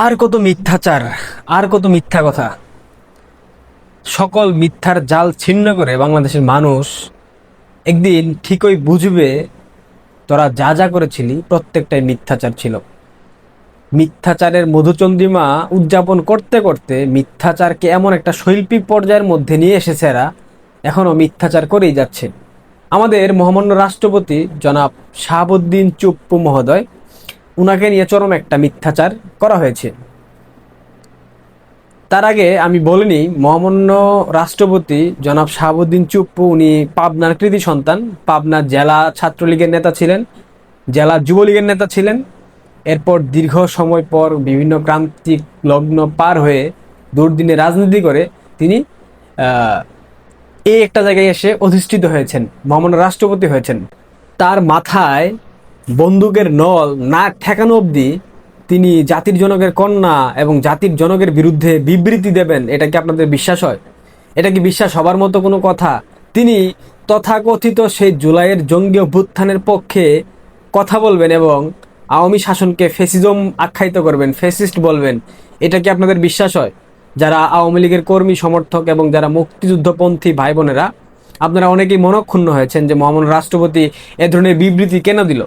আর কত মিথ্যাচার, আর কত মিথ্যা কথা। সকল মিথ্যার জাল ছিন্ন করে বাংলাদেশের মানুষ একদিন ঠিকই বুঝবে তোরা যা যা করেছিলি, প্রত্যেকটাই মিথ্যাচার ছিল। মিথ্যাচারের মধুচন্দ্রিমা উদযাপন করতে করতে মিথ্যাচারকে এমন একটা শৈল্পিক পর্যায়ের মধ্যে নিয়ে এসেছে এরা এখনও মিথ্যাচার করেই যাচ্ছে। আমাদের মহামান্য রাষ্ট্রপতি জনাব শাহাবুদ্দিন চুপ্পু মহোদয় উনাকে নিয়ে চরম একটা মিথ্যাচার করা হয়েছে। তার আগে আমি বলিনি, মহামান্য রাষ্ট্রপতি জনাব শাহাবুদ্দিন চুপ্পু, উনি পাবনার কৃতি সন্তান। পাবনার জেলা ছাত্রলীগের নেতা ছিলেন, জেলা যুবলীগের নেতা ছিলেন। এরপর দীর্ঘ সময় পর বিভিন্ন ক্রান্তিক লগ্ন পার হয়ে দুর্দিনে রাজনীতি করে তিনি এই একটা জায়গায় এসে অধিষ্ঠিত হয়েছেন, মহামান্য রাষ্ট্রপতি হয়েছেন। তার মাথায় বন্দুকের নল না ঠেকানো অবধি তিনি জাতির জনকের কন্যা এবং জাতির জনকের বিরুদ্ধে বিবৃতি দেবেন, এটা কি আপনাদের বিশ্বাস হয়? এটা কি বিশ্বাস হবার মতো কোনো কথা? তিনি তথাকথিত সেই জুলাইয়ের জঙ্গি অভ্যুত্থানের পক্ষে কথা বলবেন এবং আওয়ামী শাসনকে ফেসিজম আখ্যায়িত করবেন, ফেসিস্ট বলবেন, এটা কি আপনাদের বিশ্বাস হয়? যারা আওয়ামী লীগের কর্মী, সমর্থক এবং যারা মুক্তিযুদ্ধপন্থী ভাই বোনেরা আপনারা অনেকেই মনক্ষুণ্ণ হয়েছেন যে মহামান্য রাষ্ট্রপতি এ ধরনের বিবৃতি কেন দিল?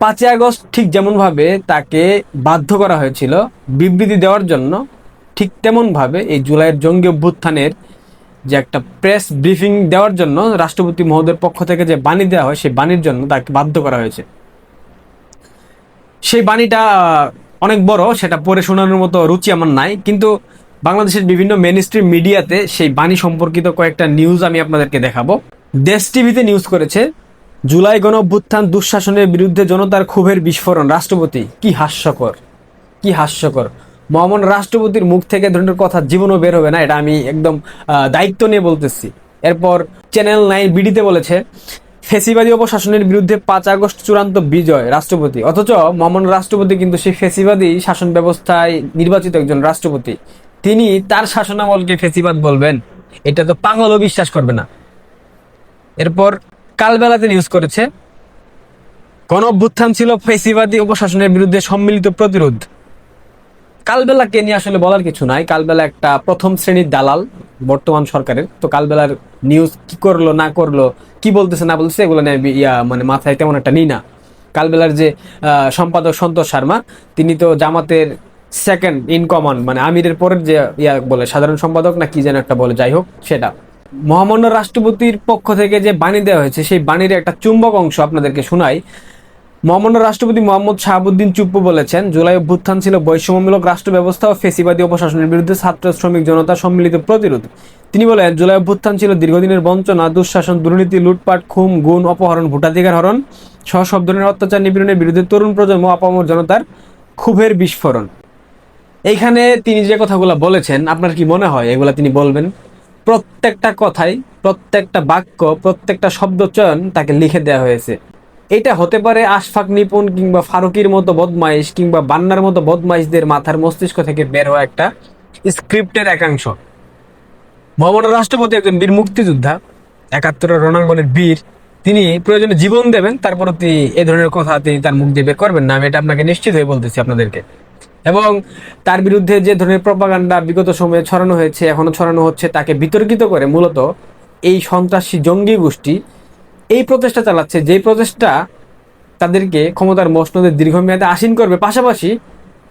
পাঁচই আগস্ট ঠিক যেমনভাবে তাকে বাধ্য করা হয়েছিল বিবৃতি দেওয়ার জন্য, ঠিক তেমনভাবে এই জুলাইয়ের জঙ্গি অভ্যুত্থানের যে একটা প্রেস ব্রিফিং দেওয়ার জন্য রাষ্ট্রপতি মহোদয়ের পক্ষ থেকে যে বাণী দেওয়া হয়, সেই বাণীর জন্য তাকে বাধ্য করা হয়েছে। সেই বাণীটা অনেক বড়, সেটা পড়ে শোনানোর মতো রুচি আমার নাই, কিন্তু বাংলাদেশের বিভিন্ন মেন স্ট্রিম মিডিয়াতে সেই বাণী সম্পর্কিত কয়েকটা নিউজ আমি আপনাদেরকে দেখাবো। দেশ টিভিতে নিউজ করেছে জুলাই গণ অভ্যুত্থান দুঃশাসনের বিরুদ্ধে জনতার ক্ষোভের বিস্ফোরণ। রাষ্ট্রপতি, কি হাস্যকর? কি হাস্যকর? মহামান্য রাষ্ট্রপতির মুখ থেকে ধরনের কথা জীবনও বের হবে না, এটা আমি একদম দায়িত্ব নিয়ে বলতেছি। এরপর চ্যানেল নাইন বিডিতে বলেছে, ফেসিবাদী অপশাসনের বিরুদ্ধে পাঁচ আগস্ট চূড়ান্ত বিজয়, রাষ্ট্রপতি। অথচ মহামান্য রাষ্ট্রপতি কিন্তু সেই ফেসিবাদী শাসন ব্যবস্থায় নির্বাচিত একজন রাষ্ট্রপতি। তিনি তার শাসনামলকে ফেসিবাদ বলবেন, এটা তো পাগলও বিশ্বাস করবে না। এরপর কালবেলাতে নিউজ করেছে। গণ অভ্যুত্থান ছিল ফেসিবাদী উপশাসনের বিরুদ্ধে সম্মিলিত প্রতিরোধ। কালবেলাকে নিয়ে আসলে বলার কিছু নাই। কালবেলা একটা প্রথম শ্রেণির দালাল, বর্তমান সরকারের। তো কালবেলার নিউজ কি করল, না করল, কি বলতেছে, না বলতেছে, এগুলো নিয়ে ইয়া মানে মাথায় তেমন একটা নিই না। কালবেলার যে সম্পাদক সন্তোষ শর্মা, তিনি তো জামাতের সেকেন্ড ইন কমান্ড মানে আমিরের পরের যে ইয়া বলে, সাধারণ সম্পাদক, না কি যেন একটা বলে, যাই হোক, সেটা। মহামান্য রাষ্ট্রপতির পক্ষ থেকে যে বাণী দেওয়া হয়েছে, সেই বাণীর একটা চুম্বক অংশ আপনাদেরকে শোনাই। মহামান্য রাষ্ট্রপতি মোহাম্মদ শাহাবুদ্দিন চুপ্পু বলেছেন, জুলাই অভ্যুত্থান ছিল বৈষম্যমূলক রাষ্ট্র ব্যবস্থা ও ফেসিবাদী অপশাসনের বিরুদ্ধে ছাত্র শ্রমিক জনতা সম্মিলিত প্রতিরোধ। তিনি বলেন, জুলাই অভ্যুত্থান ছিল দীর্ঘদিনের বঞ্চনা, দুঃশাসন, দুর্নীতি, লুটপাট খুম গুণ, অপহরণ, ভোটাধিকার হরণ সহ সব ধরনের অত্যাচার নিপীড়নের বিরুদ্ধে তরুণ প্রজন্ম আপামর জনতার ক্ষোভের বিস্ফোরণ। এইখানে তিনি যে কথাগুলো বলেছেন, আপনার কি মনে হয়? এগুলা তিনি বলবেন? প্রত্যেকটা কথাই, প্রত্যেকটা বাক্য, প্রত্যেকটা শব্দ চয়ন তাকে লিখে দেওয়া হয়েছে। এটা হতে পারে আশফাক, নিপুণ কিংবা ফারুকির মতো বদমাইশ কিংবা বান্নার মতো বদমাইশদের মাথার মস্তিষ্ক থেকে বের হওয়া একটা স্ক্রিপ্টের একাংশ। মহামান্য রাষ্ট্রপতি একজন বীর মুক্তিযোদ্ধা একাত্তরের রণাঙ্গনের বীর, তিনি প্রয়োজনে জীবন দেবেন তারপর এ ধরনের কথা তিনি তার মুখ দিয়ে বের করবেন না। আমি এটা আপনাকে নিশ্চিত হয়ে বলতেছি আপনাদেরকে। এবং তার বিরুদ্ধে যে ধরনের প্রপাগান্ডা বিগত সময়ে ছড়ানো হয়েছে এখনও ছড়ানো হচ্ছে, তাকে বিতর্কিত করে মূলত এই সন্ত্রাসী জঙ্গি গোষ্ঠী এই প্রচেষ্টা চালাচ্ছে। যেই প্রচেষ্টা তাদেরকে ক্ষমতার মসনদে দীর্ঘমেয়াদে আসীন করবে, পাশাপাশি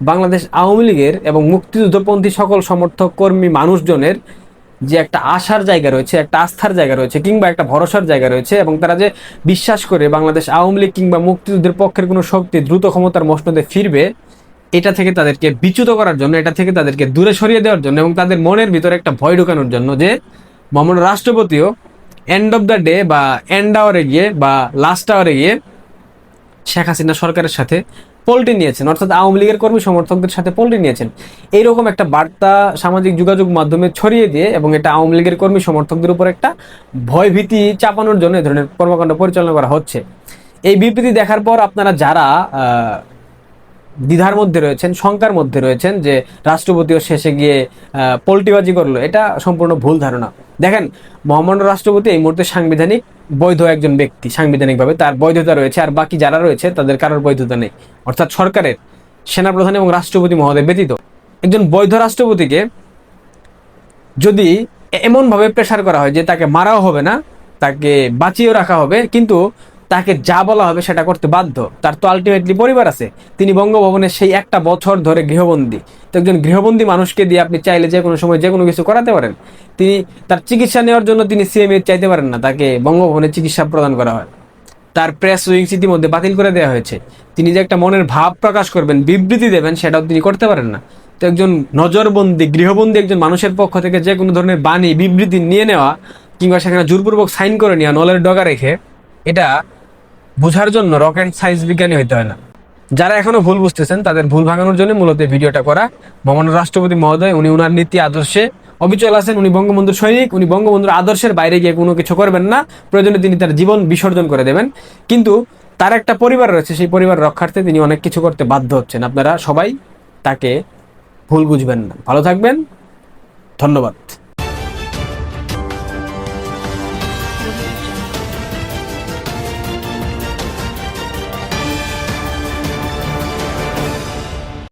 বাংলাদেশ আওয়ামী লীগের এবং মুক্তিযুদ্ধপন্থী সকল সমর্থক কর্মী মানুষজনের যে একটা আশার জায়গা রয়েছে, একটা আস্থার জায়গা রয়েছে, কিংবা একটা ভরসার জায়গা রয়েছে, এবং তারা যে বিশ্বাস করে বাংলাদেশ আওয়ামী লীগ কিংবা মুক্তিযুদ্ধের পক্ষের কোনো শক্তি দ্রুত ক্ষমতার মসনদে ফিরবে এটা থেকে তাদেরকে বিচ্যুত করার জন্য, এটা থেকে তাদেরকে দূরে সরিয়ে দেওয়ার জন্য এবং তাদের মনের ভিতরে একটা ভয় ঢোকানোর জন্য যে মহামান্য রাষ্ট্রপতিও এন্ড অফ দ্য ডে বা এন্ড আওয়ারে গিয়ে বা লাস্ট আওয়ারে গিয়ে শেখ হাসিনা সরকারের সাথে পল্টি নিয়েছেন, অর্থাৎ আওয়ামী লীগের কর্মী সমর্থকদের সাথে পল্টি নিয়েছেন। এইরকম একটা বার্তা সামাজিক যোগাযোগ মাধ্যমে ছড়িয়ে দিয়ে এবং এটা আওয়ামী লীগের কর্মী সমর্থকদের উপর একটা ভয়ভীতি চাপানোর জন্য এ ধরনের কর্মকাণ্ড পরিচালনা করা হচ্ছে। এই বিবৃতি দেখার পর আপনারা যারা দ্বিধার মধ্যে রয়েছেন, শঙ্কার মধ্যে রয়েছেন যে রাষ্ট্রপতিও শেষে গিয়ে পল্টিবাজি করল। এটা সম্পূর্ণ ভুল ধারণা। দেখেন, মহামান্য রাষ্ট্রপতি এই মুহূর্তে সাংবিধানিক বৈধ একজন ব্যক্তি, সাংবিধানিকভাবে তার বৈধতা রয়েছে আর বাকি যারা রয়েছে তাদের কারোর বৈধতা নেই। অর্থাৎ সরকারের, সেনাপ্রধান এবং রাষ্ট্রপতি মহোদয় ব্যতীত একজন বৈধ রাষ্ট্রপতিকে যদি এমনভাবে প্রেশার করা হয় যে তাকে মারাও হবে না, তাকে বাঁচিয়েও রাখা হবে, কিন্তু তাকে যা বলা হবে সেটা করতে বাধ্য। তার তো আলটিমেটলি পরিবার আছে। তিনি বঙ্গভবনে সেই একটা বছর ধরে গৃহবন্দী। তো একজন গৃহবন্দী মানুষকে দিয়ে আপনি চাইলে যে কোনো সময় যে কোনো কিছু করাতে পারেন। তিনি তার চিকিৎসা নেওয়ার জন্য তিনি সিএমএ চাইতে পারেন না। তাকে বঙ্গভবনে চিকিৎসা প্রদান করা হয়। তার প্রেস উইংস ইতিমধ্যে বাতিল করে দেওয়া হয়েছে। তিনি যে একটা মনের ভাব প্রকাশ করবেন, বিবৃতি দেবেন, সেটাও তিনি করতে পারেন না। তো একজন নজরবন্দি, গৃহবন্দী একজন মানুষের পক্ষ থেকে যে কোনো ধরনের বাণী, বিবৃতি নিয়ে নেওয়া, কিংবা সেখানে জোরপূর্বক সাইন করে নেওয়া, নলের ডগা রেখে, এটা বোঝার জন্য রকেট সায়েন্স বিজ্ঞানী হইতে হয় না। যারা এখনও ভুল বুঝতেছেন, তাদের ভুল ভাঙানোর জন্য মূলত ভিডিওটা করা। মহামান্য রাষ্ট্রপতি মহোদয়, উনি উনার নীতি আদর্শে অবিচল আছেন, উনি বঙ্গবন্ধুর সৈনিক, উনি বঙ্গবন্ধুর আদর্শের বাইরে গিয়ে কোনো কিছু করবেন না। প্রয়োজনে তিনি তার জীবন বিসর্জন করে দেবেন। কিন্তু তার একটা পরিবার রয়েছে, সেই পরিবার রক্ষার্থে তিনি অনেক কিছু করতে বাধ্য হচ্ছেন। আপনারা সবাই তাকে ভুল বুঝবেন না। ভালো থাকবেন। ধন্যবাদ।